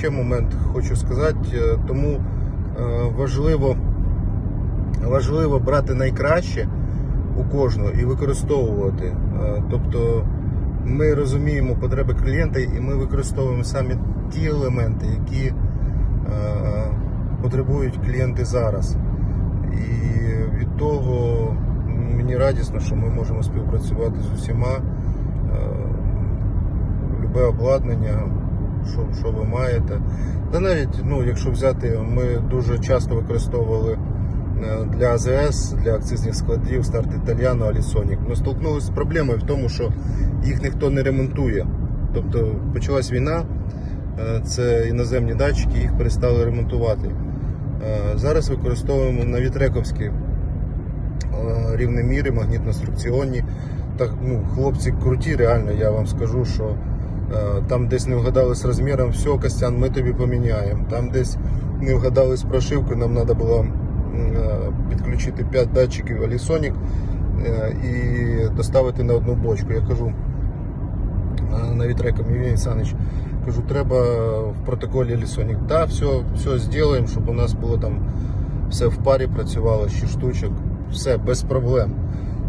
ще момент хочу сказати, е, тому е, важливо, важливо брати найкраще у кожного і використовувати. Е, Тобто ми розуміємо потреби клієнта і ми використовуємо саме ті елементи, які потребують клієнти зараз. І від того мені радісно, що ми можемо співпрацювати з усіма. Любе обладнання, що, що ви маєте. Та навіть, ну, якщо взяти, ми дуже часто використовували е, для АЗС, для акцизних складів старт Італіано, Алісонік. Ми столкнулися з проблемою в тому, що їх ніхто не ремонтує. Тобто почалась війна, е, це іноземні датчики, їх перестали ремонтувати. Е, Зараз використовуємо на вітрековські е, рівнеміри, магнітно-струкціонні. Так, ну, хлопці круті, реально, я вам скажу, що там десь не вгадали з розміром, все, Костян, ми тобі поміняємо. Там десь не вгадали з прошивкою, нам треба було е, підключити 5 датчиків Alisonic е, і доставити на одну бочку. Я кажу е, на вітреком Євгеній Саныч, кажу, треба в протоколі Alisonic. Да, все, все зробимо, щоб у нас було там все в парі працювало, 6 штучок, все без проблем.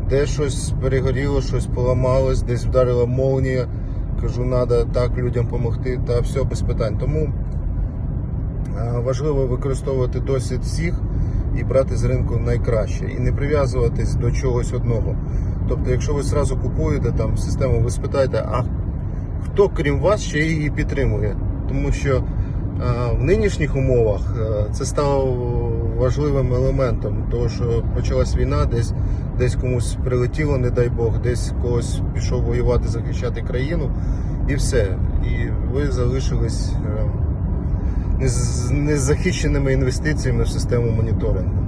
Де щось перегоріло, щось поламалось, десь вдарила молнія. Кажу, треба так людям допомогти, та все без питань. Тому важливо використовувати досвід всіх і брати з ринку найкраще. І не прив'язуватись до чогось одного. Тобто, якщо ви зразу купуєте там систему, ви спитаєте, а хто крім вас ще її підтримує? Тому що в нинішніх умовах е, це стало важливим елементом, тому що почалась війна, десь, десь комусь прилетіло, не дай Бог, десь когось пішов воювати, захищати країну, і все. І ви залишились е, нез- незахищеними інвестиціями в систему моніторингу.